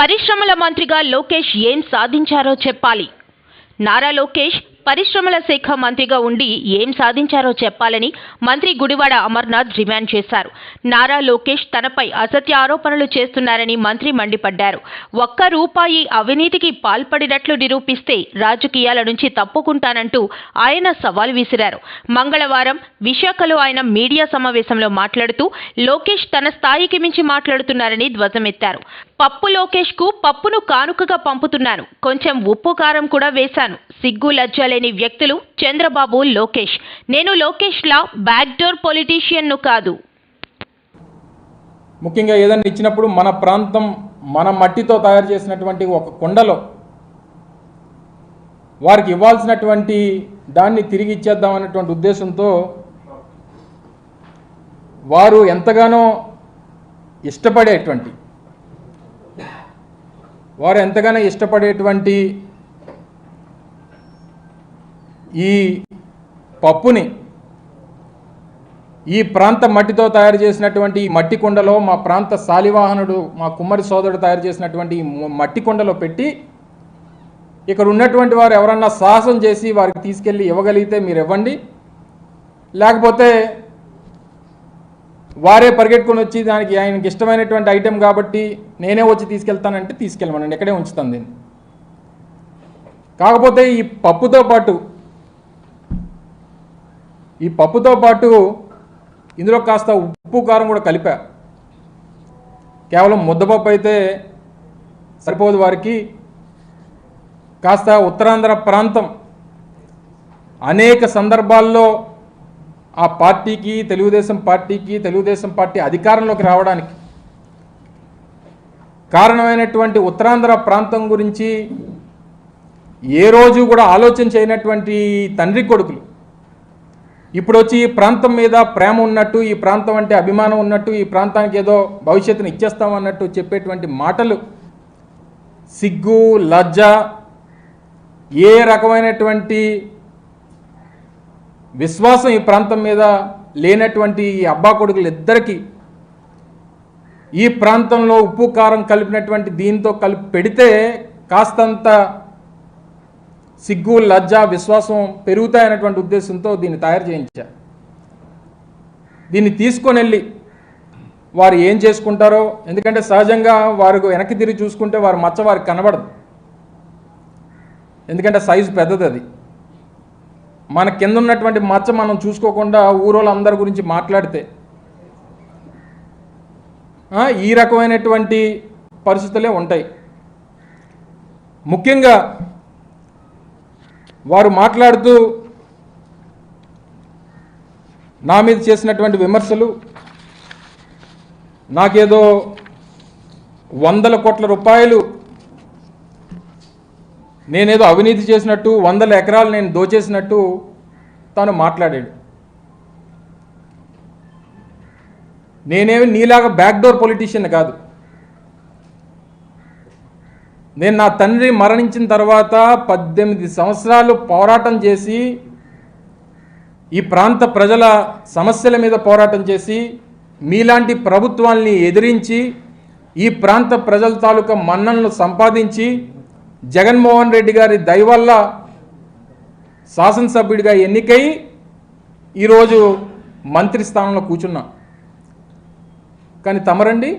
పరిశ్రమల మంత్రిగా లోకేష్ ఏం సాధించారో చెప్పాలి. నారా లోకేష్ పరిశ్రమల శాఖ మంత్రిగా ఉండి ఏం సాధించారో చెప్పాలని మంత్రి గుడివాడ అమర్నాథ్ డిమాండ్ చేశారు. నారా లోకేష్ తనపై అసత్య ఆరోపణలు చేస్తున్నారని మంత్రి మండిపడ్డారు. ఒక్క రూపాయి అవినీతికి పాల్పడినట్లు నిరూపిస్తే రాజకీయాల నుంచి తప్పుకుంటానంటూ ఆయన సవాల్ విసిరారు. మంగళవారం విశాఖలో ఆయన మీడియా సమావేశంలో మాట్లాడుతూ లోకేష్ తన స్థాయికి మించి మాట్లాడుతున్నారని ధ్వజమెత్తారు. పప్పు లోకేష్కు పప్పును కానుకగా పంపుతున్నాను కొంచెం ఉప్పు కారం కూడా వేశాను. సిగ్గు లజ్జలేని వ్యక్తులు చంద్రబాబు లోకేష్. నేను లోకేష్లా బ్యాక్డోర్ పొలిటీషియన్ను కాదు. ముఖ్యంగా ఏదైనా ఇచ్చినప్పుడు మన ప్రాంతం మన మట్టితో తయారు చేసినటువంటి ఒక కుండలో వారికి ఇవ్వాల్సినటువంటి దాన్ని తిరిగి ఇచ్చేద్దాం అనేటువంటి ఉద్దేశంతో వారు ఎంతగానో ఇష్టపడేటువంటి వారు ఎంతగానో ఇష్టపడేటువంటి ఈ పప్పుని ఈ ప్రాంత మట్టితో తయారు చేసినటువంటి ఈ మట్టి కుండలో మా ప్రాంత శాలివాహనుడు మా కుమ్మరి సోదరుడు తయారు చేసినటువంటి ఈ మట్టి కుండలో పెట్టి ఇక్కడ ఉన్నటువంటి వారు ఎవరన్నా సాహసం చేసి వారికి తీసుకెళ్ళి ఇవ్వగలిగితే మీరు ఇవ్వండి లేకపోతే వారే పరిగెట్టుకొని వచ్చి దానికి ఆయనకి ఇష్టమైనటువంటి ఐటెం కాబట్టి నేనే వచ్చి తీసుకెళ్తానంటే తీసుకెళ్ళమనండి ఇక్కడే ఉంచుతాను దీన్ని. కాకపోతే ఈ పప్పుతో పాటు ఈ పప్పుతో పాటు ఇందులో కాస్త ఉప్పు కారం కూడా కలిపా. కేవలం ముద్దపప్పు అయితే సరిపోదు వారికి. కాస్త ఉత్తరాంధ్ర ప్రాంతం అనేక సందర్భాల్లో ఆ పార్టీకి తెలుగుదేశం పార్టీకి తెలుగుదేశం పార్టీ అధికారంలోకి రావడానికి కారణమైనటువంటి ఉత్తరాంధ్ర ప్రాంతం గురించి ఏ రోజు కూడా ఆలోచన చేయనటువంటి తండ్రి కొడుకులు. ఇప్పుడు వచ్చి ఈ ప్రాంతం మీద ప్రేమ ఉన్నట్టు ఈ ప్రాంతం అంటే అభిమానం ఉన్నట్టు ఈ ప్రాంతానికి ఏదో భవిష్యత్తును ఇచ్చేస్తాం అన్నట్టు చెప్పేటువంటి మాటలు సిగ్గు లజ్జ ఏ రకమైనటువంటి విశ్వాసం ఈ ప్రాంతం మీద లేనటువంటి ఈ అబ్బా కొడుకులు ఇద్దరికీ ఈ ప్రాంతంలో ఉప్పు కారం కలిపినటువంటి దీంతో కలిపి పెడితే కాస్తంత సిగ్గు లజ్జ విశ్వాసం పెరుగుతాయనేటువంటి ఉద్దేశంతో దీన్ని తయారు చేయించారు దీన్ని తీసుకొని వెళ్ళి వారు ఏం చేసుకుంటారో ఎందుకంటే సహజంగా వారు వెనక్కి తిరిగి చూసుకుంటే వారి మచ్చ వారికి కనబడదు. ఎందుకంటే సైజు పెద్దది అది. మన కింద ఉన్నటువంటి మచ్చ మనం చూసుకోకుండా ఊరోళ్ళందరి గురించి మాట్లాడితే ఈ రకమైనటువంటి పరిస్థితులే ఉంటాయి. ముఖ్యంగా వారు మాట్లాడుతూ నా మీద చేసినటువంటి విమర్శలు నాకేదో వందల కోట్ల రూపాయలు నేనేదో అవినీతి చేసినట్టు వందల ఎకరాలు నేను దోచేసినట్టు తను మాట్లాడాడు. నేనేమి నీలాగా బ్యాక్డోర్ పొలిటీషియన్ కాదు. నేను నా తండ్రి మరణించిన తర్వాత పద్దెనిమిది సంవత్సరాలు పోరాటం చేసి ఈ ప్రాంత ప్రజల సమస్యల మీద పోరాటం చేసి మీలాంటి ప్రభుత్వాల్ని ఎదిరించి ఈ ప్రాంత ప్రజల తాలూకా మన్నలను సంపాదించి జగన్మోహన్ రెడ్డి గారి దయవల్ల శాసనసభ్యుడిగా ఎన్నికై ఈరోజు మంత్రి స్థానంలో కూర్చున్నా. కానీ తమరండి?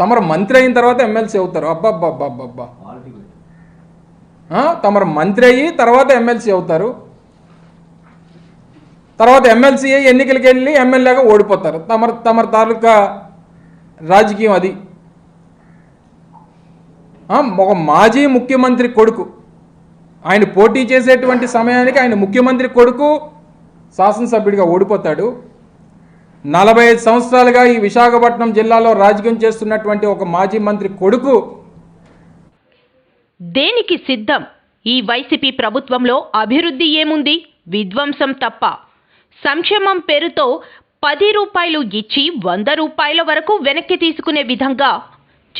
తమరు మంత్రి అయిన తర్వాత ఎమ్మెల్సీ అవుతారు. అబ్బబ్బబ్బబ్బబ్బా. తమరు మంత్రి అయ్యి తర్వాత ఎమ్మెల్సీ అవుతారు. తర్వాత ఎమ్మెల్సీ అయ్యి ఎన్నికలకి వెళ్ళి ఎమ్మెల్యేగా ఓడిపోతారు. తమరు తమరు తాలూకా రాజకీయం అది. ఒక మాజీ ముఖ్యమంత్రి కొడుకు. ఆయన పోటీ చేసేటువంటి సమయానికి ఆయన ముఖ్యమంత్రి కొడుకు శాసనసభ్యుడిగా ఓడిపోతాడు. నలభై ఐదు సంవత్సరాలుగా ఈ విశాఖపట్నం జిల్లాలో రాజకీయం చేస్తున్నటువంటి ఒక మాజీ మంత్రి కొడుకు. దేనికి సిద్ధం? ఈ వైసీపీ ప్రభుత్వంలో అభివృద్ధి ఏముంది? విధ్వంసం తప్ప. సంక్షేమం పేరుతో పది రూపాయలు ఇచ్చి వంద రూపాయల వరకు వెనక్కి తీసుకునే విధంగా.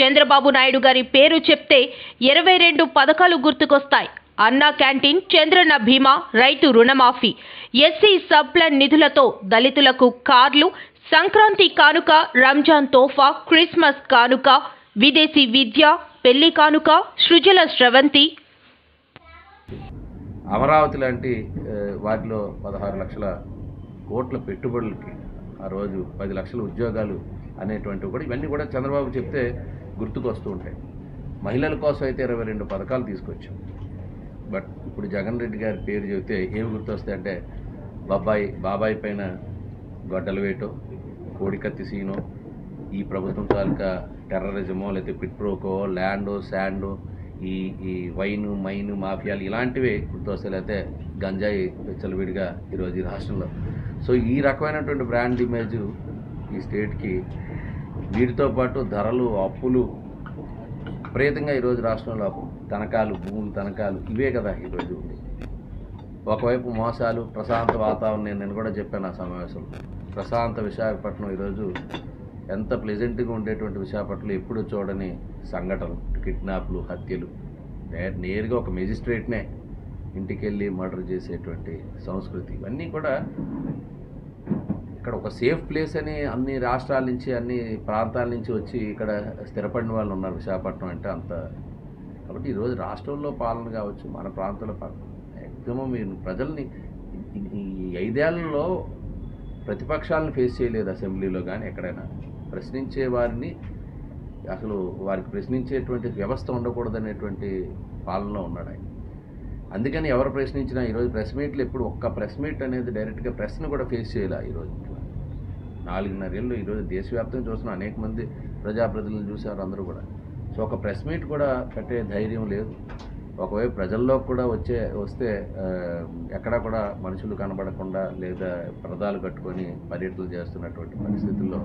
చంద్రబాబు నాయుడు గారి పేరు చెప్తే ఇరవై రెండు పథకాలు గుర్తుకొస్తాయి. అన్నా క్యాంటీన్ చంద్రన్న భీమా రైతు రుణమాఫీ. ఎస్సీ సబ్ప్లాన్ నిధులతో దళితులకు కార్లు సంక్రాంతి కానుక రంజాన్ తోఫా క్రిస్మస్ కానుక విదేశీ విద్య పెళ్ళి కానుక సృజల స్రవంతి. అమరావతి లాంటి వాటిలో పదహారు లక్షల కోట్ల పెట్టుబడులకి ఆ రోజు పది లక్షల ఉద్యోగాలు అనేటువంటివి కూడా ఇవన్నీ కూడా చంద్రబాబు చెప్తే గుర్తుకొస్తూ ఉంటాయి. మహిళల కోసం అయితే ఇరవై రెండు పథకాలు తీసుకొచ్చాం. బట్ ఇప్పుడు జగన్ రెడ్డి గారి పేరు చెబితే ఏమి గుర్తొస్తాయంటే బాబాయ్ బాబాయ్ పైన గొడ్డలు వేయటం కోడికత్తి సీను ఈ ప్రభుత్వం తాలూకా టెర్రరిజమో లేకపోతే పిట్రోకో ల్యాండో శాండో ఈ ఈ వైన్ మైన్ మాఫియాలు ఇలాంటివి గుర్తొస్తాయి. లేకపోతే గంజాయి విచ్చలవిడిగా ఈరోజు ఈ రాష్ట్రంలో. సో ఈ రకమైనటువంటి బ్రాండ్ ఇమేజ్ ఈ స్టేట్కి వీటితో పాటు ధరలు అప్పులు విపరీతంగా ఈరోజు రాష్ట్రంలో తనకాలు తనఖాలు భూములు తనఖాలు ఇవే కదా ఈరోజు ఉంది ఒకవైపు మోసాలు ప్రశాంత వాతావరణం నేను నేను కూడా చెప్పాను ఆ సమావేశంలో. ప్రశాంత విశాఖపట్నం ఈరోజు ఎంత ప్లెజెంట్గా ఉండేటువంటి విశాఖపట్నంలో ఎప్పుడూ చూడని సంఘటనలు కిడ్నాప్లు హత్యలు. నేరుగా ఒక మెజిస్ట్రేట్నే ఇంటికి వెళ్ళి మర్డర్ చేసేటువంటి సంస్కృతి. ఇవన్నీ కూడా ఇక్కడ ఒక సేఫ్ ప్లేస్ అని అన్ని రాష్ట్రాల నుంచి అన్ని ప్రాంతాల నుంచి వచ్చి ఇక్కడ స్థిరపడిన వాళ్ళు ఉన్నారు విశాఖపట్నం అంటే అంత కాబట్టి ఈరోజు రాష్ట్రంలో పాలన కావచ్చు మన ప్రాంతంలో పాలన మ్యాక్సిమం మీరు ప్రజల్ని ఈ- ఐదేళ్ళలో ప్రతిపక్షాలను ఫేస్ చేయలేదు అసెంబ్లీలో కానీ ఎక్కడైనా. ప్రశ్నించే వారిని అసలు వారికి ప్రశ్నించేటువంటి వ్యవస్థ ఉండకూడదనేటువంటి పాలనలో ఉన్నాడు ఆయన. అందుకని ఎవరు ప్రశ్నించినా ఈరోజు ప్రెస్ మీట్లు ఎప్పుడు ఒక్క ప్రెస్ మీట్ అనేది డైరెక్ట్గా ప్రెస్ని కూడా ఫేస్ చేయలే ఈరోజు నాలుగున్నరేళ్ళు ఈరోజు దేశవ్యాప్తంగా చూస్తున్న అనేక మంది ప్రజాప్రతినిధులు చూశారు అందరూ కూడా. సో ఒక ప్రెస్ మీట్ కూడా పెట్టే ధైర్యం లేదు. ఒకవైపు ప్రజల్లోకి కూడా వచ్చే వస్తే ఎక్కడా కూడా మనుషులు కనబడకుండా లేదా పరదాలు కట్టుకొని పర్యటనలు చేస్తున్నటువంటి పరిస్థితుల్లో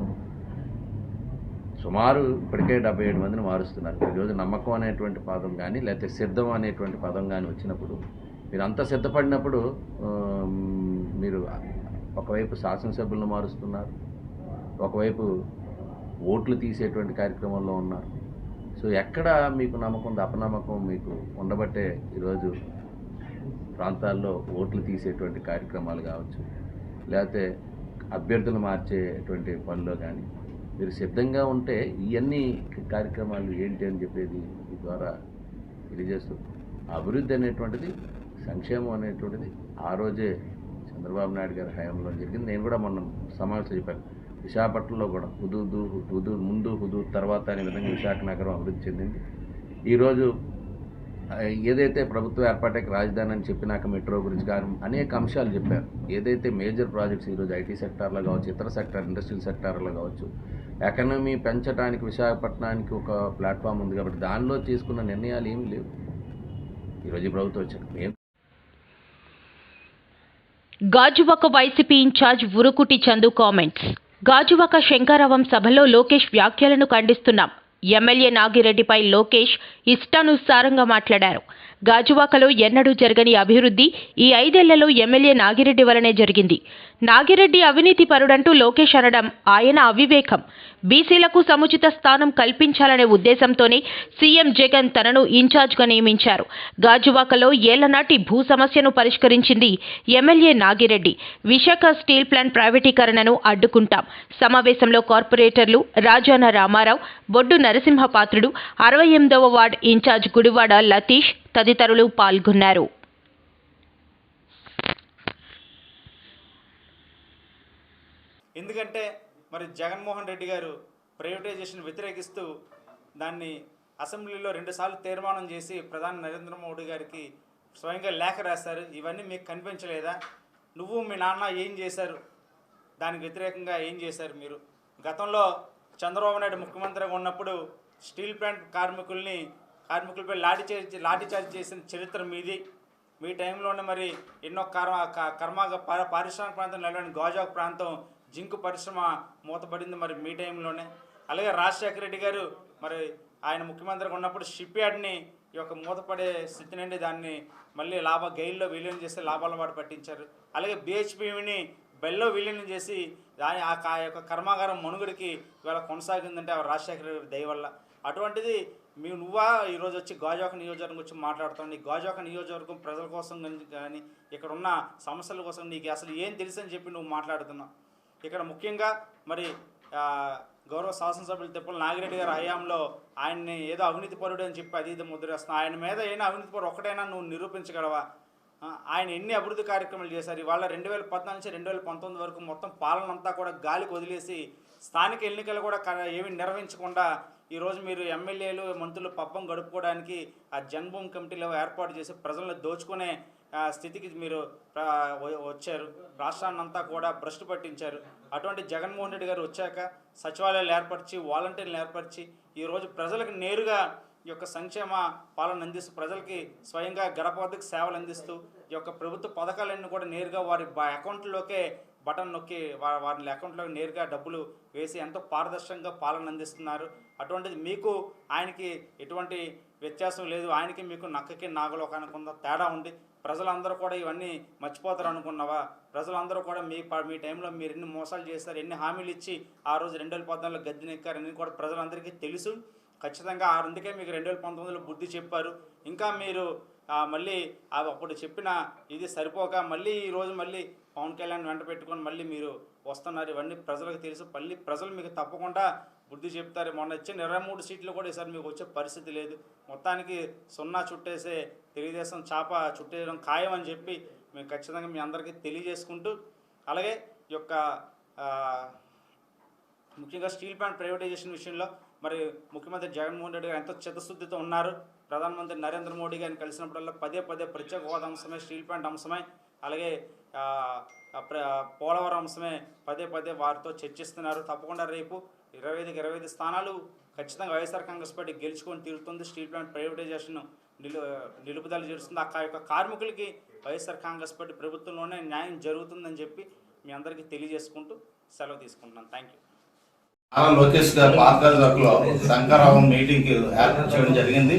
సుమారు ఇప్పటికే డెబ్బై ఏడు మందిని మారుస్తున్నారు. ఈరోజు నమ్మకం అనేటువంటి పదం కానీ లేకపోతే సిద్ధం అనేటువంటి పదం కానీ వచ్చినప్పుడు మీరు అంత సిద్ధపడినప్పుడు మీరు ఒకవైపు శాసనసభ్యులను మారుస్తున్నారు. ఒకవైపు ఓట్లు తీసేటువంటి కార్యక్రమంలో ఉన్నారు. సో ఎక్కడ మీకు నమ్మకం ఉంది అపనమ్మకం మీకు ఉండబట్టే ఈరోజు ప్రాంతాల్లో ఓట్లు తీసేటువంటి కార్యక్రమాలు కావచ్చు లేకపోతే అభ్యర్థులు మార్చేటువంటి పనిలో కానీ మీరు సిద్ధంగా ఉంటే ఇవన్నీ కార్యక్రమాలు ఏంటి అని చెప్పేది ద్వారా తెలియజేస్తూ అభివృద్ధి అనేటువంటిది సంక్షేమం అనేటువంటిది ఆ రోజే చంద్రబాబు నాయుడు గారి హయాంలో జరిగింది. నేను కూడా మొన్న సమావేశం చెప్పాను. విశాఖపట్నంలో కూడా హుదూదు హుదూ ముందు హుదూ తర్వాత అనే విధంగా విశాఖ నగరం అభివృద్ధి చెందింది. ఈరోజు ఏదైతే ప్రభుత్వం ఏర్పాటైకి రాజధాని అని చెప్పినాక మెట్రో గురించి కానీ అనేక అంశాలు చెప్పారు. ఏదైతే మేజర్ ప్రాజెక్ట్స్ ఈరోజు ఐటీ సెక్టార్లో కావచ్చు ఇతర సెక్టార్ ఇండస్ట్రియల్ సెక్టార్లో కావచ్చు ఎకనమీ పెంచడానికి విశాఖపట్నానికి ఒక ప్లాట్ఫామ్ ఉంది కాబట్టి దానిలో తీసుకున్న నిర్ణయాలు ఏమీ లేవు. ఈరోజు ప్రభుత్వం వచ్చారు Gajuwaka YCP incharge Urukuti Chandu comments. Gajuwaka Shankharavam సభలో లోకేష్ వ్యాఖ్యలను ఖండిస్తున్నాం. ఎమ్మెల్యే నాగిరెడ్డిపై లోకేష్ ఇష్టానుసారంగా మాట్లాడారు. గాజువాకలో ఎన్నడూ జరగని అభివృద్ధి ఈ ఐదేళ్ళలో ఎమ్మెల్యే నాగిరెడ్డి వలనే జరిగింది. నాగిరెడ్డి అవినీతి పరుడంటూ లోకేష్ అనడం ఆయన అవివేకం. బీసీలకు సముచిత స్థానం కల్పించాలనే ఉద్దేశంతోనే సీఎం జగన్ తనను ఇన్ఛార్జ్గా నియమించారు. గాజువాకలో ఏళ్ళనాటి భూ సమస్యను పరిష్కరించింది MLA Nagireddy. Visakha steel plant ప్రైవేటీకరణను అడ్డుకుంటాం. సమావేశంలో కార్పొరేటర్లు రాజాన రామారావు బొడ్డు నరసింహపాత్రుడు అరవై ఎనిమిదవ వార్డ్ ఇన్ఛార్జ్ గుడివాడ లతీష్ తదితరులు పాల్గొన్నారు. ఎందుకంటే మరి జగన్మోహన్ రెడ్డి గారు ప్రైవేటైజేషన్ వ్యతిరేకిస్తూ దాన్ని అసెంబ్లీలో రెండుసార్లు తీర్మానం చేసి ప్రధాని నరేంద్ర మోడీ గారికి స్వయంగా లేఖ రాశారు. ఇవన్నీ మీకు కనిపించలేదా? నువ్వు మీ నాన్న ఏం చేశారు? దానికి వ్యతిరేకంగా ఏం చేశారు మీరు? గతంలో చంద్రబాబు నాయుడు ముఖ్యమంత్రిగా ఉన్నప్పుడు స్టీల్ ప్లాంట్ కార్మికుల్ని కార్మికులపై లాఠీ చార్జ్ లాఠీ చార్జ్ చేసిన చరిత్ర మీది. మీ టైంలోనే మరి ఎన్నో కర్మ క- కర్మాగ పారిశ్రామిక ప్రాంతం నెలవని గాజాక్ ప్రాంతం జింకు పరిశ్రమ మూతపడింది మరి మీ టైంలోనే. అలాగే రాజశేఖర రెడ్డి గారు మరి ఆయన ముఖ్యమంత్రిగా ఉన్నప్పుడు షిప్ యార్డ్ని ఈ యొక్క మూతపడే స్థితి నుండి దాన్ని మళ్ళీ లాభ గైల్లో విలీనం చేసి లాభాల వాడు పట్టించారు. అలాగే బిహెచ్పిని బెల్లో విలీనం చేసి దాని ఆ యొక్క కర్మాగారం మనుగడికి ఇవాళ కొనసాగిందంటే ఆ రాజశేఖర రెడ్డి దయ వల్ల. అటువంటిది మీ నువ్వా ఈరోజు వచ్చి గాజాక నియోజకవర్గం గురించి మాట్లాడుతాం నీ గాజాక నియోజకవర్గం ప్రజల కోసం కానీ ఇక్కడ ఉన్న సమస్యల కోసం నీకు అసలు ఏం తెలుసు అని చెప్పి నువ్వు మాట్లాడుతున్నావు. ఇక్కడ ముఖ్యంగా మరి గౌరవ శాసనసభ్యులు తిప్పల నాగిరెడ్డి గారి హయాంలో ఆయన్ని ఏదో అవినీతి పరుడు అని చెప్పి అది ఇది ముద్రేస్తున్నావు ఆయన మీద అయినా అవినీతి పరుడు ఒకటైనా నువ్వు నిరూపించగలవా? ఆయన ఎన్ని అభివృద్ధి కార్యక్రమాలు చేశారు? ఇవాళ రెండు వేల పద్నాలుగు నుంచి రెండు వేల పంతొమ్మిది వరకు మొత్తం పాలన అంతా కూడా గాలికి వదిలేసి స్థానిక ఎన్నికలు కూడా ఏమి నిర్వహించకుండా ఈరోజు మీరు ఎమ్మెల్యేలు మంత్రులు పబ్బం గడుపుకోవడానికి ఆ జన్మభూమి కమిటీలో ఏర్పాటు చేసి ప్రజలను దోచుకునే స్థితికి మీరు వచ్చారు. రాష్ట్రాన్ని అంతా కూడా భ్రష్టు పట్టించారు. అటువంటి జగన్మోహన్ రెడ్డి గారు వచ్చాక సచివాలయాలు ఏర్పరిచి వాలంటీర్లు ఏర్పరిచి ఈరోజు ప్రజలకు నేరుగా ఈ యొక్క సంక్షేమ పాలన అందిస్తూ ప్రజలకి స్వయంగా గడపవద్దకు సేవలు అందిస్తూ ఈ యొక్క ప్రభుత్వ పథకాలన్నీ కూడా నేరుగా వారి అకౌంట్లోకే బటన్ నొక్కి వారి వారి అకౌంట్లోకి నేరుగా డబ్బులు వేసి ఎంతో పారదర్శకంగా పాలన అందిస్తున్నారు. అటువంటిది మీకు ఆయనకి ఎటువంటి వ్యత్యాసం లేదు. ఆయనకి మీకు నక్కకి నాగలోకానికి ఉందా తేడా ఉంది. ప్రజలందరూ కూడా ఇవన్నీ మర్చిపోతారు అనుకున్నావా ప్రజలందరూ కూడా మీ ప- మీ టైంలో మీరు ఎన్ని మోసాలు చేస్తారు ఎన్ని హామీలు ఇచ్చి ఆ రోజు రెండు వేల పద్నాలుగులో గద్దెనెక్కారు అన్ని కూడా ప్రజలందరికీ తెలుసు. ఖచ్చితంగా ఆ అందుకే మీకు రెండు వేల పంతొమ్మిదిలో బుద్ధి చెప్పారు. ఇంకా మీరు మళ్ళీ అప్పుడు చెప్పిన ఇది సరిపోక మళ్ళీ ఈరోజు మళ్ళీ పవన్ కళ్యాణ్ వెంట పెట్టుకొని మళ్ళీ మీరు వస్తున్నారు. ఇవన్నీ ప్రజలకు తెలుసు. మళ్ళీ ప్రజలు మీకు తప్పకుండా బుద్ధి చెప్తారు. మొన్న వచ్చిన ఇరవై మూడు సీట్లు కూడా ఈసారి మీకు వచ్చే పరిస్థితి లేదు. మొత్తానికి సున్నా చుట్టేసే తెలుగుదేశం చాప చుట్టేయడం ఖాయం అని చెప్పి మేము ఖచ్చితంగా మీ అందరికీ తెలియజేసుకుంటూ అలాగే ఈ యొక్క ముఖ్యంగా స్టీల్ ప్లాంట్ ప్రైవేటైజేషన్ విషయంలో మరి ముఖ్యమంత్రి జగన్మోహన్ రెడ్డి గారు ఎంతో చిత్తశుద్ధితో ఉన్నారు. ప్రధానమంత్రి నరేంద్ర మోడీ గారిని కలిసినప్పుడల్లా పదే పదే ప్రత్యేక హోదా అంశమే స్టీల్ ప్లాంట్ అంశమే అలాగే పోలవరం అంశమే పదే పదే వారితో చర్చిస్తున్నారు. తప్పకుండా రేపు ఇరవై ఐదుకి ఇరవై ఐదు స్థానాలు ఖచ్చితంగా వైఎస్ఆర్ కాంగ్రెస్ పార్టీ గెలుచుకొని తీరుతుంది. స్టీల్ ప్లాంట్ ప్రైవేటైజేషన్ నిలు నిలుపుదల చేస్తుంది ఆ యొక్క కార్మికులకి వైఎస్ఆర్ కాంగ్రెస్ పార్టీ ప్రభుత్వంలోనే న్యాయం జరుగుతుందని చెప్పి మీ అందరికీ తెలియజేసుకుంటూ సెలవు తీసుకుంటున్నాను. Thank you. నారా లోకేష్ గారు మార్గదర్శకులో శంకరరావు మీటింగ్ ఏర్పాటు చేయడం జరిగింది.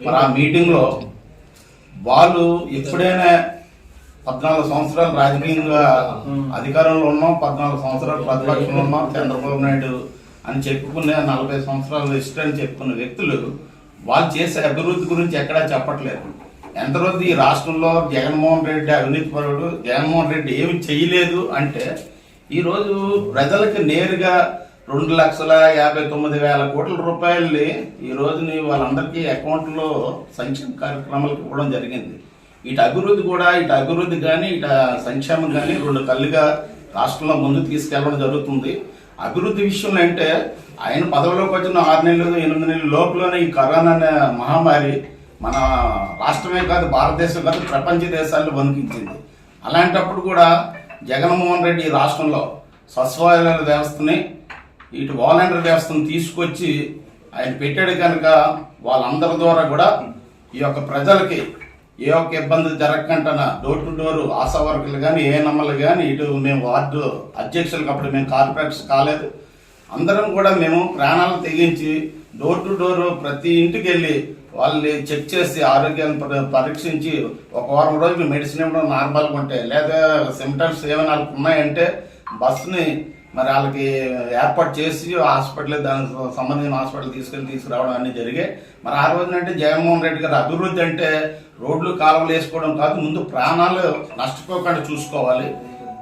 మరి ఆ మీటింగ్లో వాళ్ళు ఎప్పుడైనా పద్నాలుగు సంవత్సరాలు రాజకీయంగా అధికారంలో ఉన్నాం పద్నాలుగు సంవత్సరాలు ప్రతిపక్షంలో ఉన్నాం చంద్రబాబు నాయుడు అని చెప్పుకునే నలభై సంవత్సరాలు ఇష్టం అని చెప్పుకున్న వ్యక్తులు వాళ్ళు చేసే అభివృద్ధి గురించి ఎక్కడా చెప్పట్లేదు. ఎంతవరకు ఈ రాష్ట్రంలో జగన్మోహన్ రెడ్డి అవినీతి పరుడు జగన్మోహన్ రెడ్డి ఏమి చేయలేదు అంటే ఈరోజు ప్రజలకు నేరుగా రెండు లక్షల యాభై తొమ్మిది వేల కోట్ల రూపాయల్ని ఈ రోజుని వాళ్ళందరికీ అకౌంట్లో సంక్షేమ కార్యక్రమాలకు ఇవ్వడం జరిగింది. ఇటు అభివృద్ధి కూడా ఇటు అభివృద్ధి కానీ ఇటు సంక్షేమం కానీ రెండు కళ్ళుగా రాష్ట్రంలో ముందుకు తీసుకెళ్ళడం జరుగుతుంది. అభివృద్ధి విషయంలో అంటే ఆయన పదవిలోకి వచ్చిన ఆరు నెలలు ఎనిమిది నెలల లోపలనే ఈ కరోనా అనే మహమ్మారి మన రాష్ట్రమే కాదు భారతదేశం కాదు ప్రపంచ దేశాల్లో వణికించింది. అలాంటప్పుడు కూడా జగన్మోహన్ రెడ్డి ఈ రాష్ట్రంలో సచివాలయాల వ్యవస్థని ఇటు వాలంటీర్ వ్యవస్థను తీసుకొచ్చి ఆయన పెట్టాడు కనుక వాళ్ళందరి ద్వారా కూడా ఈ యొక్క ప్రజలకి ఏ ఒక్క ఇబ్బంది జరగకుండా డోర్ టు డోర్ ఆశా వర్కులు కానీ ఏ నమ్మలు కానీ ఇటు మేము వార్డు అధ్యక్షులకు అప్పుడు మేము కార్పొరేట్స్ కాలేదు. అందరం కూడా మేము ప్రాణాలు తెగించి డోర్ టు డోర్ ప్రతి ఇంటికి వెళ్ళి వాళ్ళని చెక్ చేసి ఆరోగ్యాన్ని పరీక్షించి ఒక వారం రోజులు మెడిసిన్ ఇవ్వడం నార్మల్గా ఉంటే లేదా సిమ్టమ్స్ ఏమైనా వాళ్ళకి ఉన్నాయంటే బస్సుని మరి వాళ్ళకి ఏర్పాటు చేసి హాస్పిటల్ దానికి సంబంధించిన హాస్పిటల్ తీసుకెళ్ళి తీసుకురావడం అన్నీ జరిగాయి. మరి ఆ రోజునంటే జగన్మోహన్ రెడ్డి గారు అభివృద్ధి అంటే రోడ్లు కాలువలు వేసుకోవడం కాదు ముందు ప్రాణాలు నష్టపోకుండా చూసుకోవాలి.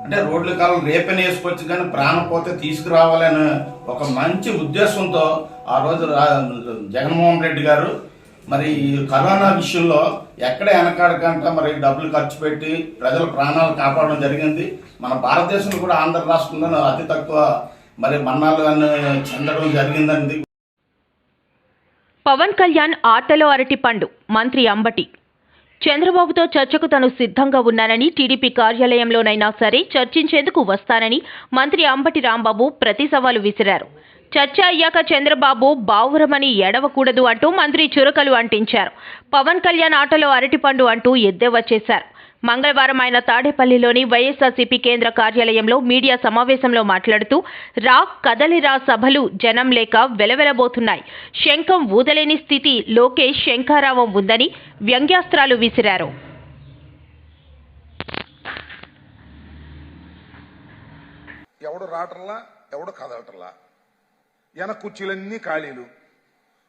అంటే రోడ్ల కాలం రేపని వేసుకోవచ్చు కానీ ప్రాణం పోతే తీసుకురావాలని ఒక మంచి ఉద్దేశంతో ఆ రోజు జగన్మోహన్ రెడ్డి గారు మరి కరోనా విషయంలో ఎక్కడ వెనకాడకంట మరి డబ్బులు ఖర్చు పెట్టి ప్రజల ప్రాణాలు కాపాడడం జరిగింది. మన భారతదేశంలో కూడా ఆంధ్ర రాష్ట్రంలో అతి తక్కువ మరి మన్నాలు చెందడం జరిగిందండి. పవన్ కళ్యాణ్ ఆటలో అరటి పండు మంత్రి అంబటి. చంద్రబాబుతో చర్చకు తాను సిద్ధంగా ఉన్నానని టీడీపీ కార్యాలయంలోనైనా సరే చర్చించేందుకు వస్తానని మంత్రి అంబటి రాంబాబు ప్రతి సవాలు విసిరారు. చర్చ అయ్యాక చంద్రబాబు బావురమని ఎడవకూడదు అంటూ మంత్రి చురకలు అంటించారు. పవన్ కళ్యాణ్ ఆటలో అరటిపండు అంటూ ఎద్దేవా చేశారు. మంగళవారం ఆయన తాడేపల్లిలోని వైఎస్ఆర్సీపీ కేంద్ర కార్యాలయంలో మీడియా సమావేశంలో మాట్లాడుతూ రా కదలిరా సభలు జనం లేక వెలవెలబోతున్నాయి. శంఖం ఊదలేని స్థితి లోకేష్ శంఖారావం ఉందని వ్యంగ్యాస్త్రాలు విసిరారు. ఎవడు రావటంలా ఎవడు కదలటంలా వెన కుర్చీలన్నీ ఖాళీలు.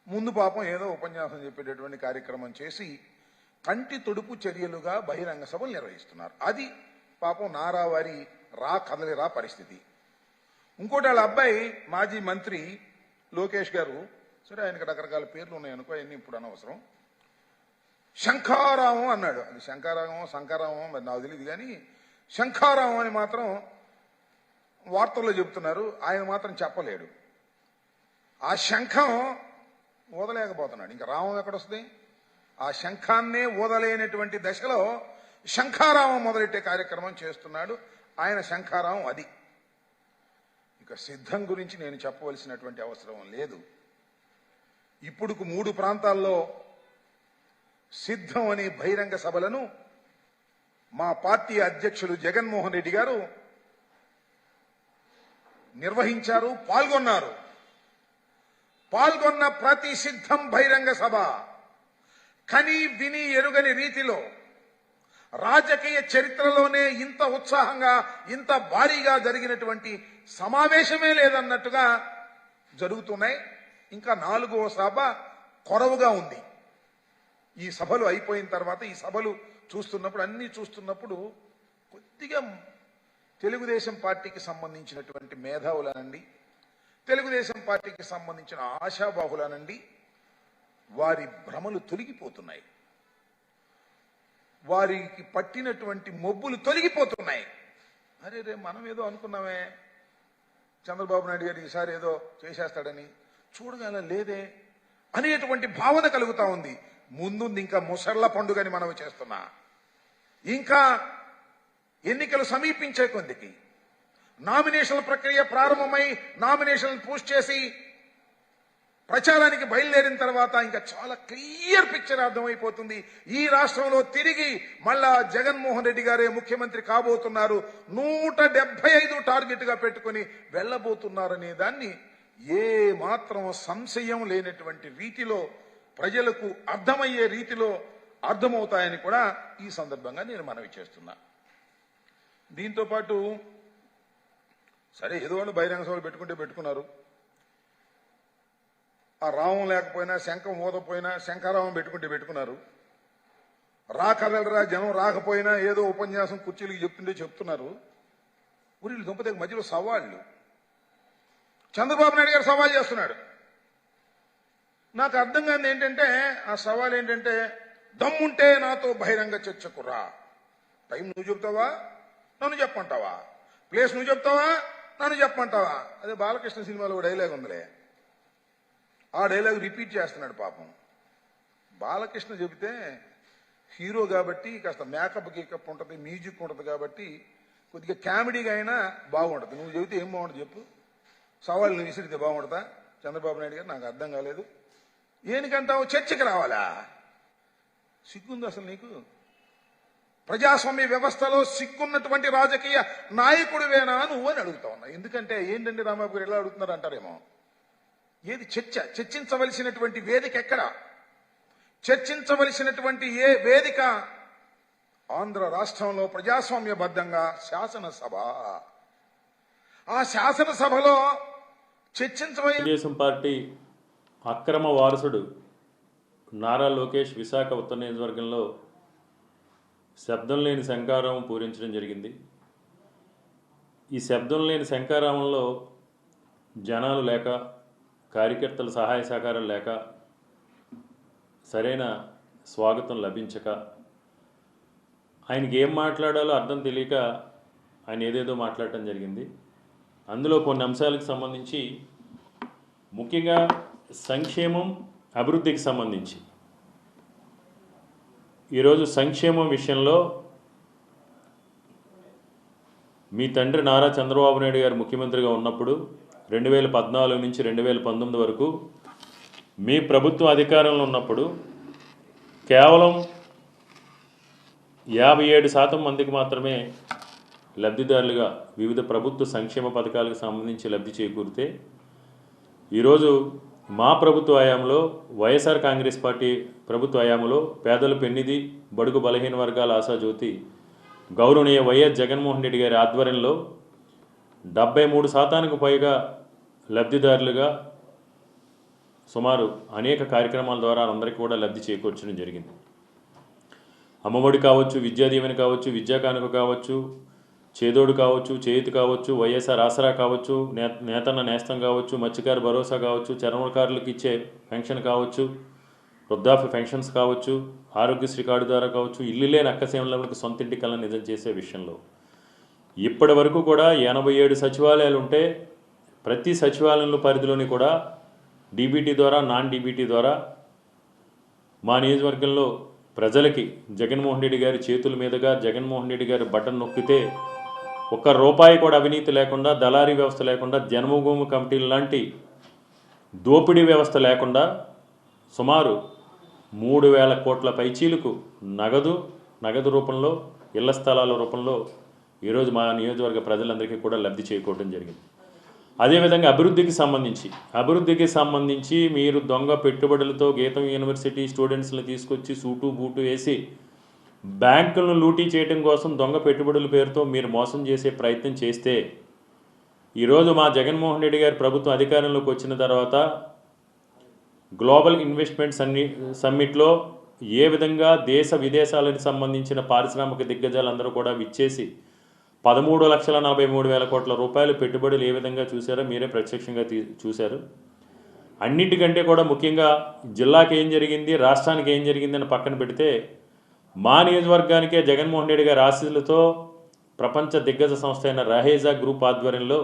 ముందు పాపం ఏదో ఉపన్యాసం చెప్పేటటువంటి కార్యక్రమం చేసి కంటి తొడుపు చర్యలుగా బహిరంగ సభలు నిర్వహిస్తున్నారు. అది పాపం నారావారి రా కదలిరా పరిస్థితి. ఇంకోటి వాళ్ళ అబ్బాయి మాజీ మంత్రి లోకేష్ గారు సరే ఆయనకి రకరకాల పేర్లు ఉన్నాయనుకో అవన్నీ ఇప్పుడు అనవసరం. శంఖారామం అన్నాడు. అది శంఖారామం శంఖారామం మరి నాకు తెలియదు కానీ శంఖారామం అని మాత్రం వార్తల్లో చెబుతున్నారు. ఆయన మాత్రం చెప్పలేడు. ఆ శంఖం వదలేకపోతున్నాడు. ఇంకా రామం ఎక్కడొస్తుంది ఆ శంఖాన్నే ఊదలేనటువంటి దశలో శంఖారామం మొదలెట్టే కార్యక్రమం చేస్తున్నాడు. ఆయన శంఖారావం అది. ఇక సిద్ధం గురించి నేను చెప్పవలసినటువంటి అవసరం లేదు. ఇప్పుడుకు మూడు ప్రాంతాల్లో సిద్ధం అనే బహిరంగ సభలను మా పార్టీ అధ్యక్షులు జగన్మోహన్ రెడ్డి గారు నిర్వహించారు పాల్గొన్నారు. పాల్గొన్న ప్రతి సిద్ధం బహిరంగ సభ. కని విని ఎరుగని రీతిలో రాజకీయ చరిత్రలోనే ఇంత ఉత్సాహంగా ఇంత భారీగా జరిగినటువంటి సమావేశమే లేదన్నట్టుగా జరుగుతున్నాయి. ఇంకా నాలుగవ సభ కొరవుగా ఉంది. ఈ సభలు అయిపోయిన తర్వాత ఈ సభలు చూస్తున్నప్పుడు అన్ని చూస్తున్నప్పుడు కొద్దిగా తెలుగుదేశం పార్టీకి సంబంధించినటువంటి మేధావులనండి తెలుగుదేశం పార్టీకి సంబంధించిన ఆశాబాహులనండి వారి భ్రమలు తొలగిపోతున్నాయి. వారికి పట్టినటువంటి మొబ్బులు తొలగిపోతున్నాయి. అరే రే మనం ఏదో అనుకున్నామే. చంద్రబాబు నాయుడు గారు ఈసారి ఏదో చేసేస్తాడని. చూడగల లేదే అనేటువంటి భావన కలుగుతా ఉంది. ముందుంది ఇంకా ముసర్ల పండుగని మనం చేస్తున్నా. ఇంకా ఎన్నికలు సమీపించే కొద్దికి. నామినేషన్ల ప్రక్రియ ప్రారంభమై నామినేషన్లు పూర్తి చేసి ప్రచారానికి బయలుదేరిన తర్వాత ఇంకా చాలా క్లియర్ పిక్చర్ అర్థమైపోతుంది. ఈ రాష్ట్రంలో తిరిగి మళ్ళా జగన్మోహన్ రెడ్డి గారే ముఖ్యమంత్రి కాబోతున్నారు. నూట డెబ్బై ఐదు టార్గెట్గా పెట్టుకుని వెళ్ళబోతున్నారనే దాన్ని ఏ మాత్రం సంశయం లేనటువంటి రీతిలో ప్రజలకు అర్థమయ్యే రీతిలో అర్థమవుతాయని కూడా ఈ సందర్భంగా నేను మనవి చేస్తున్నా. దీంతో పాటు సరే ఏదో వాళ్ళు బహిరంగ సభలు పెట్టుకుంటే పెట్టుకున్నారు. ఆ రామం లేకపోయినా శంఖం ఓదపోయినా శంఖారామం పెట్టుకుంటే పెట్టుకున్నారు. రాకదలరా జనం రాకపోయినా ఏదో ఉపన్యాసం కుర్చీలకి చెప్తుంటే చెప్తున్నారు. ఊరిళ్ళు దుంపతే మధ్యలో సవాళ్ళు. చంద్రబాబు నాయుడు గారు సవాల్ చేస్తున్నాడు. నాకు అర్థం కాదు ఏంటంటే ఆ సవాల్ ఏంటంటే దమ్ముంటే నాతో బహిరంగ చర్చకురా టైం నువ్వు చెప్తావా? నన్ను చెప్పంటావా ప్లేస్ నువ్వు చెప్తావా? నన్ను చెప్పంటావా అదే బాలకృష్ణ సినిమాలో డైలాగ్ ఉందిలే. ఆ డైలాగ్ రిపీట్ చేస్తున్నాడు పాపం. బాలకృష్ణ చెబితే హీరో కాబట్టి కాస్త మేకప్ గీకప్ ఉంటుంది మ్యూజిక్ ఉంటుంది కాబట్టి కొద్దిగా కామెడీగా అయినా బాగుంటుంది. నువ్వు చెబితే ఏం బాగుంటుంది చెప్పు. సవాళ్ళు నువ్వు విసిరితే బాగుంటుందా? చంద్రబాబు నాయుడు గారు నాకు అర్థం కాలేదు. ఏనికంటావు? చర్చకి రావాలా? సిగ్గుంది అసలు నీకు? ప్రజాస్వామ్య వ్యవస్థలో సిగ్గున్నటువంటి రాజకీయ నాయకుడివేనా నువ్వు అని అడుగుతా ఉన్నా. ఎందుకంటే ఏంటండి రామబాబు గారు ఎలా అడుగుతున్నారు అంటారేమో? ఏది చర్చ? చర్చించవలసినటువంటి వేదిక ఎక్కడ? చర్చించవలసినటువంటి ఏ వేదిక? ఆంధ్ర రాష్ట్రంలో ప్రజాస్వామ్యబద్ధంగా శాసనసభ. ఆ శాసనసభలో చర్చించవలసిన పార్టీ అక్రమ వారసుడు నారా లోకేష్ విశాఖ ఉత్తర నియోజకవర్గంలో శబ్దం లేని శంకారావం పూరించడం జరిగింది. ఈ శబ్దం లేని శంకారావంలో జనాలు లేక కార్యకర్తల సహాయ సహకారం లేక సరైన స్వాగతం లభించక ఆయనకి ఏం మాట్లాడాలో అర్థం తెలియక ఆయన ఏదేదో మాట్లాడటం జరిగింది. అందులో కొన్ని అంశాలకు సంబంధించి ముఖ్యంగా సంక్షేమం అభివృద్ధికి సంబంధించి. ఈరోజు సంక్షేమం విషయంలో మీ తండ్రి నారా చంద్రబాబు నాయుడు గారు ముఖ్యమంత్రిగా ఉన్నప్పుడు రెండు వేల పద్నాలుగు నుంచి రెండు వేల పంతొమ్మిది వరకు మీ ప్రభుత్వం అధికారంలో ఉన్నప్పుడు కేవలం యాభై ఏడు శాతం మందికి మాత్రమే లబ్ధిదారులుగా వివిధ ప్రభుత్వ సంక్షేమ పథకాలకు సంబంధించి లబ్ధి చేకూరితే ఈరోజు మా ప్రభుత్వ హయాంలో వైఎస్ఆర్ కాంగ్రెస్ పార్టీ ప్రభుత్వ హయాంలో పేదల పెన్నిధి బడుగు బలహీన వర్గాల ఆశాజ్యోతి గౌరవనీయ వైఎస్ జగన్మోహన్ రెడ్డి గారి ఆధ్వర్యంలో డెబ్బై మూడు శాతానికి పైగా లబ్ధిదారులుగా సుమారు అనేక కార్యక్రమాల ద్వారా అందరికీ కూడా లబ్ధి చేకూర్చడం జరిగింది. అమ్మఒడి కావచ్చు విద్యా దీవెన కావచ్చు విద్యా కానుక కావచ్చు చేదోడు కావచ్చు చేతి కావచ్చు వైఎస్ఆర్ ఆసరా కావచ్చు నేత నేతన్న నేస్తం కావచ్చు మత్స్యకారు భరోసా కావచ్చు చర్మకారులకు ఇచ్చే పెన్షన్ కావచ్చు వృద్ధాప్య పెన్షన్స్ కావచ్చు ఆరోగ్యశ్రీ కార్డు ద్వారా కావచ్చు ఇల్లు లేని అక్కసేమలకు సొంత ఇంటి కళ నిజం చేసే విషయంలో ఇప్పటి వరకు కూడా ఎనభై ఏడు సచివాలయాలు ఉంటే ప్రతి సచివాలయంలో పరిధిలోని కూడా డీబీటీ ద్వారా నాన్ డీబీటీ ద్వారా మా నియోజకవర్గంలో ప్రజలకి జగన్మోహన్ రెడ్డి గారి చేతుల మీదుగా జగన్మోహన్ రెడ్డి గారి బటన్ నొక్కితే ఒక్క రూపాయి కూడా అవినీతి లేకుండా దళారీ వ్యవస్థ లేకుండా జన్మభూమి కమిటీలు లాంటి దోపిడీ వ్యవస్థ లేకుండా సుమారు మూడు వేల కోట్ల పైచీలకు నగదు నగదు రూపంలో ఇళ్ళ స్థలాల రూపంలో ఈరోజు మా నియోజకవర్గ ప్రజలందరికీ కూడా లబ్ధి చేకూరడం జరిగింది. అదేవిధంగా అభివృద్ధికి సంబంధించి అభివృద్ధికి సంబంధించి మీరు దొంగ పెట్టుబడులతో గీతం యూనివర్సిటీ స్టూడెంట్స్ని తీసుకొచ్చి సూటు బూటు వేసి బ్యాంకులను లూటీ చేయడం కోసం దొంగ పెట్టుబడుల పేరుతో మీరు మోసం చేసే ప్రయత్నం చేస్తే ఈరోజు మా జగన్మోహన్ రెడ్డి గారి ప్రభుత్వం అధికారంలోకి వచ్చిన తర్వాత గ్లోబల్ ఇన్వెస్ట్మెంట్ సన్ని సమ్మిట్లో ఏ విధంగా దేశ విదేశాలకు సంబంధించిన పారిశ్రామిక దిగ్గజాలందరూ కూడా విచ్చేసి పదమూడు లక్షల నలభై మూడు వేల కోట్ల రూపాయలు పెట్టుబడులు ఏ విధంగా చూశారో మీరే ప్రత్యక్షంగా తీ చూశారు. అన్నిటికంటే కూడా ముఖ్యంగా జిల్లాకి ఏం జరిగింది రాష్ట్రానికి ఏం జరిగింది అని పక్కన పెడితే మా నియోజకవర్గానికే జగన్మోహన్ రెడ్డి గారి ఆశీస్సులతో ప్రపంచ దిగ్గజ సంస్థ అయిన రహేజా గ్రూప్ ఆధ్వర్యంలో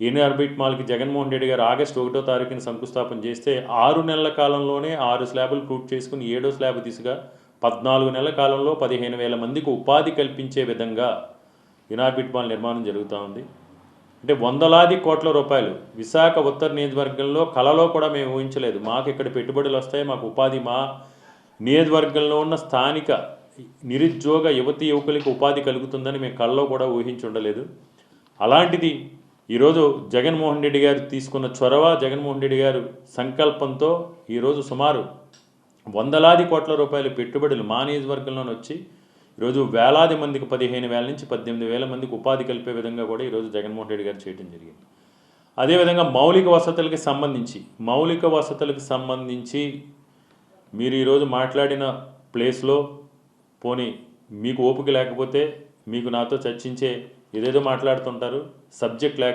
ఇన్ ఆర్బిట్ మాల్కి జగన్మోహన్ రెడ్డి గారు ఆగస్టు ఒకటో తారీఖున శంకుస్థాపన చేస్తే ఆరు నెలల కాలంలోనే ఆరు స్లాబులు పూర్తి చేసుకుని ఏడో స్లాబ్ దిశగా పద్నాలుగు నెలల కాలంలో పదిహేను వేల మందికి ఉపాధి కల్పించే విధంగా ఇనార్బిట్ మాల్ నిర్మాణం జరుగుతూ ఉంది. అంటే వందలాది కోట్ల రూపాయలు విశాఖ ఉత్తర నియోజకవర్గంలో కలలో కూడా మేము ఊహించలేదు. మాకు ఇక్కడ పెట్టుబడులు వస్తాయి. మాకు ఉపాధి మా నియోజకవర్గంలో ఉన్న స్థానిక నిరుద్యోగ యువతి యువకులకు ఉపాధి కలుగుతుందని మేము కళ్ళలో కూడా ఊహించి ఉండలేదు. అలాంటిది ఈరోజు జగన్మోహన్ రెడ్డి గారు తీసుకున్న చొరవ జగన్మోహన్ రెడ్డి గారు సంకల్పంతో ఈరోజు సుమారు వందలాది కోట్ల రూపాయల పెట్టుబడులు మా నియోజకవర్గంలోనే వచ్చి ఈరోజు వేలాది మందికి పదిహేను వేల నుంచి పద్దెనిమిది వేల మందికి ఉపాధి కలిపే విధంగా కూడా ఈరోజు జగన్మోహన్ రెడ్డి గారు చేయడం జరిగింది. అదేవిధంగా మౌలిక వసతులకి సంబంధించి మౌలిక వసతులకు సంబంధించి మీరు ఈరోజు మాట్లాడిన ప్లేస్లో పోనీ మీకు ఓపిక లేకపోతే మీకు నాతో చర్చించే ఏదేదో మాట్లాడుతుంటారు సబ్జెక్ట్ లేక